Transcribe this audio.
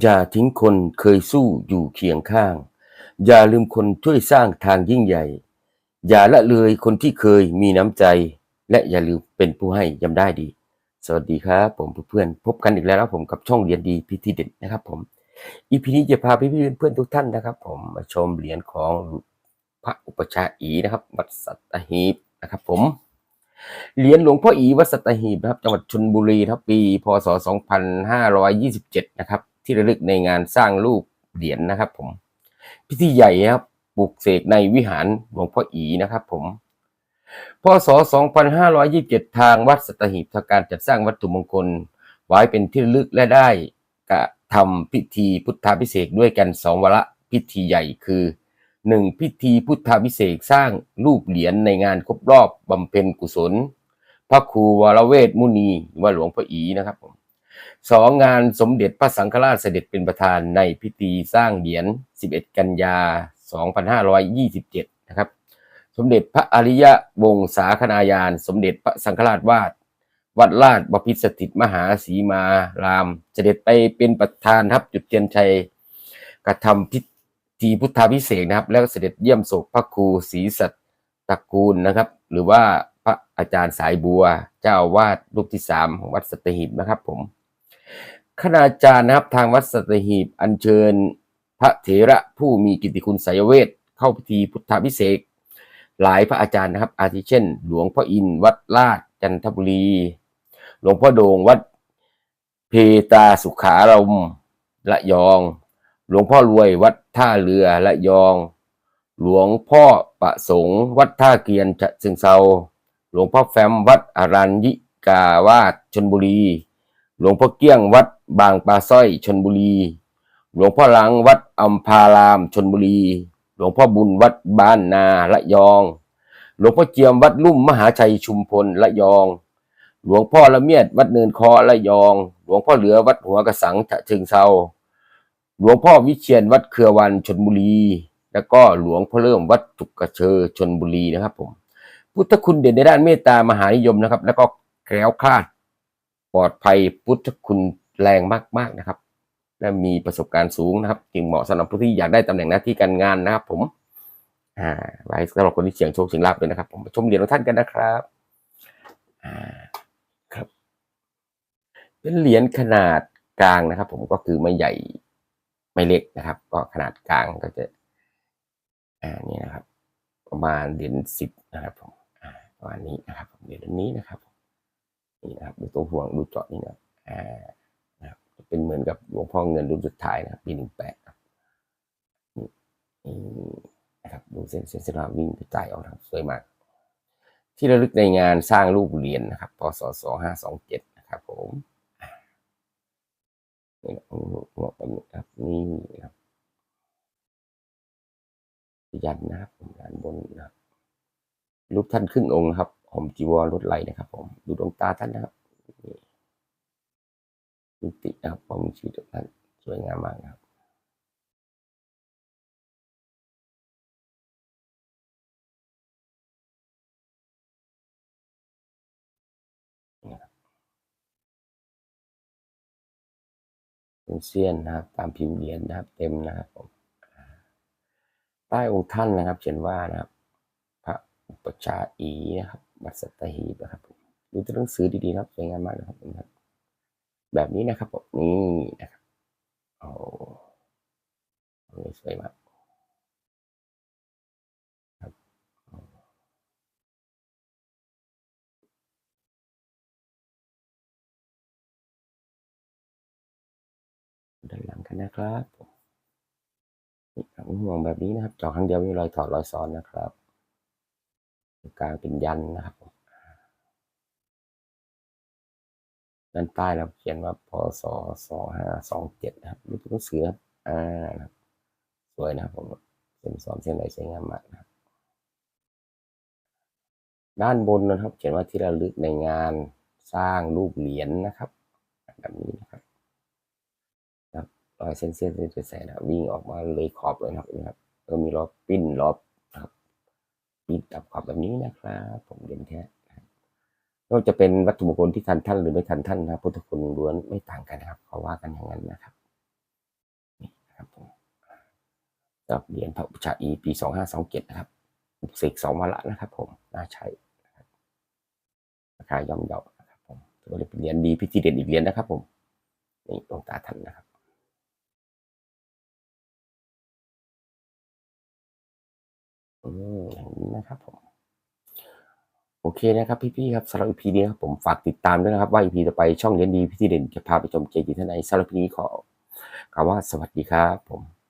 อย่าทิ้งคนเคยสู้อยู่เคียงข้าง อย่าลืมคนช่วยสร้างทางยิ่งใหญ่ อย่าละเลยคนที่เคยมีน้ำใจ และอย่าลืมเป็นผู้ให้ยำได้ดี สวัสดีครับ ผมเพื่อนๆพบกันอีกแล้วนะครับผมกับช่องเรียนดีพิธีเด็ดนะครับผมอีพีนี้จะพาพี่เพื่อนๆทุกท่านนะครับ ผมมาชมเหรียญของพระอุปชาย์อีนะครับวัดสัตหีบนะครับ ผมเหรียญหลวงพ่ออีวัดสัตหีบนะครับจังหวัดชลบุรีนะครับปี พศ 2527 นะครับ ที่ระลึกในงานสร้างรูปเหรียญนะครับ ผม พิธีใหญ่ครับปลุกเสกในวิหารหลวงพ่ออีนะครับ ผมพศ 2527 ทางวัดสัตหีบทำการจัดสร้างวัตถุมงคล ไว้เป็นที่ระลึกและได้กระทำพิธีพุทธาพิเศษด้วยกันสองวระพิธีใหญ่คือหนึ่งพิธีพุทธาพิเศษสร้างรูปเหรียญในงานครบรอบบำเพ็ญกุศล พระครูวรเวทมุนีหรือว่าหลวงพ่ออีนะครับผม สองงานสมเด็จพระสังฆราชเสด็จเป็นประธานในพิธีสร้างเหรียญ 11 กันยา 2527 นะครับ สมเด็จพระอริยวงศาคณาญาณสมเด็จพระสังฆราชวาดวัดลาดบพิตรสถิตมหาสีมาราม เสด็จไปเป็นประธานครับจุดเทียนชัยกระทำพิธีพุทธาพิเศษนะครับ แล้วก็เสด็จเยี่ยมโศพพระครูศรีสัตตะกูลนะครับ หรือว่าพระอาจารย์สายบัวเจ้าอาวาดรูปที่สามของวัดสัตหีบนะครับผม คณาจารย์นะครับทางวัดสัตหีบอัญเชิญพระเถระผู้มีกิตติคุณสายเวทเข้าพิธีพุทธาพิเศษหลายพระอาจารย์นะครับ อาทิเช่น หลวงพ่ออินวัดลาดจันทบุรี หลวงพ่อโดงวัดเพตาสุขารมละยอง หลวงพ่อรวยวัดท่าเรือละยอง หลวงพ่อประสงค์ วัดท่าเกียนฉะเชิงเซาหลวงพ่อแฟมวัดอรัญญิกาวาสชนบุรี หลวงพ่อเกี้ยงวัดบางปลาสร้อยชนบุรี หลวงพ่อหลังวัดอัมพารามชนบุรี หลวงพ่อบุญวัดบ้านนาละยอง หลวงพ่อเจียมวัดลุ่มมหาชัยชุมพลละยอง หลวงพ่อละเมียดวัดเนินคอละยอง หลวงพ่อเหลือวัดหัวกระสังฉะเชิงเซาหลวงพ่อวิเชียนวัดเครือวันชนบุรี แล้วก็หลวงพ่อเริ่มวัดจุกกระเชอชนบุรีนะครับผม พุทธคุณเด่นในด้านเมตตามหานิยมนะครับ แล้วก็แคล้วคลาด ปลอดภัยพุทธคุณแรงมากๆนะครับ และมีประสบการณ์สูงนะครับ จึงเหมาะสำหรับผู้ที่อยากได้ตำแหน่งหน้าที่การงานนะครับผมอ่าไว้สำหรับคนที่เสี่ยงโชคเสี่ยงลาภด้วยนะครับ ผมาชมเหรียญของท่านกันนะครับอ่าครับ เป็นเหรียญขนาดกลางนะครับ ผมก็คือไม่ใหญ่ไม่เล็กนะครับ ก็ขนาดกลางก็จะอ่านี่นะครับ ประมาณเหรียญสิบนะครับผมอ่าประมาณนี้นะครับเหรียญนี้นะครับ นี่นะครับดูตรงห่วงดูเจาะนี่นะอ่านะครับเป็นเหมือนกับหลวงพ่อเงินรุ่นสุดท้ายนะครับปีหนึ่งแปดนี่นะครับดูเส้นเส้นเส้นราวิ่งกระจายออกครับสวยมาก ที่ระลึกในงานสร้างรูปเหรียญนะครับพศสองห้าสองเจ็ดนะครับผมนี่นะหับบนี้ครับนี่นะครับยันนะครับผมด้านบนนะครับรูปท่านครึ่งองค์นะครับ ผมจีวรรถไหลนะครับ ผมดูดวงตาท่านนะครับนี่มิตินะครับผมมีชีวิตของท่านสวยงามมากครับเป็นเซียนนะครับ ตามพิมพ์เหรียญนะครับ เต็มนะครับผมใต้องค์ท่านนะครับ เขียนว่านะครับ พระอุปชาอีนะครับ บัตรสัตหีบนะครับผมดูตัวหนังสือดีๆครับสวยงามมากนะครับผมครับ แบบนี้นะครับผมนี่นะครับโอ้อันนี้สวยมากครับด้านหลังกันนะครับผมนี่ครับห่วงแบบนี้นะครับจาะครั้งเดียวไม่มีรอยถอดรอยซ้อนนะครับ กลางเป็นยันนะครับด้านใต้เราเขียนว่าพศสองห้าสองเจ็ดนะครับนี่เป็นหนังสือครับอ่านะครับสวยนะครับผมเส้นสอนเส้นไหนสวยงามมากนะครับ ด้านบนนะครับ เขียนว่าที่ระลึกในงานสร้างรูปเหรียญนะครับแบบนี้นะครับรอยเส้นเส้นเส้นเส้นนะวิ่งออกมาเลยขอบเลยนะครับนะครับก็มีรอปิ้นรอ บนะครับปิ้นกับขอบแบบนี้นะครับ ผมเรียนแท้นะครับก็จะเป็นวัตถุมงคลที่ทันท่านหรือไม่ทันท่านนะครับพุทธคุณล้วนไม่ต่างกันนะครับเขาว่ากันอย่างนั้นนะครับนะครับผมจับเหรียญพระอุชาอีปีสองห้าสองเจ็ดนะครับปลุกเสกสองวาระนะครับ ผมน่าใช้นะครับราคาย่อมเยานะครับผมถือว่าเป็นเหรียญดีพิธีเด่นอีกเหรียญนะครับ ผมนี่ดวงตาท่านนะครับ อืมอย่างนี้นะครับผมโอเคนะครับพี่ๆครับสำหรับ EP นี้ครับผมฝากติดตามด้วยนะครับ ว่า EP ต่อไปช่องเรียนดีพี่ที่เด่นจะพาไปชมเจดีท่านไหนสำหรับพี่นี้ขอกล่าวว่าสวัสดีครับผม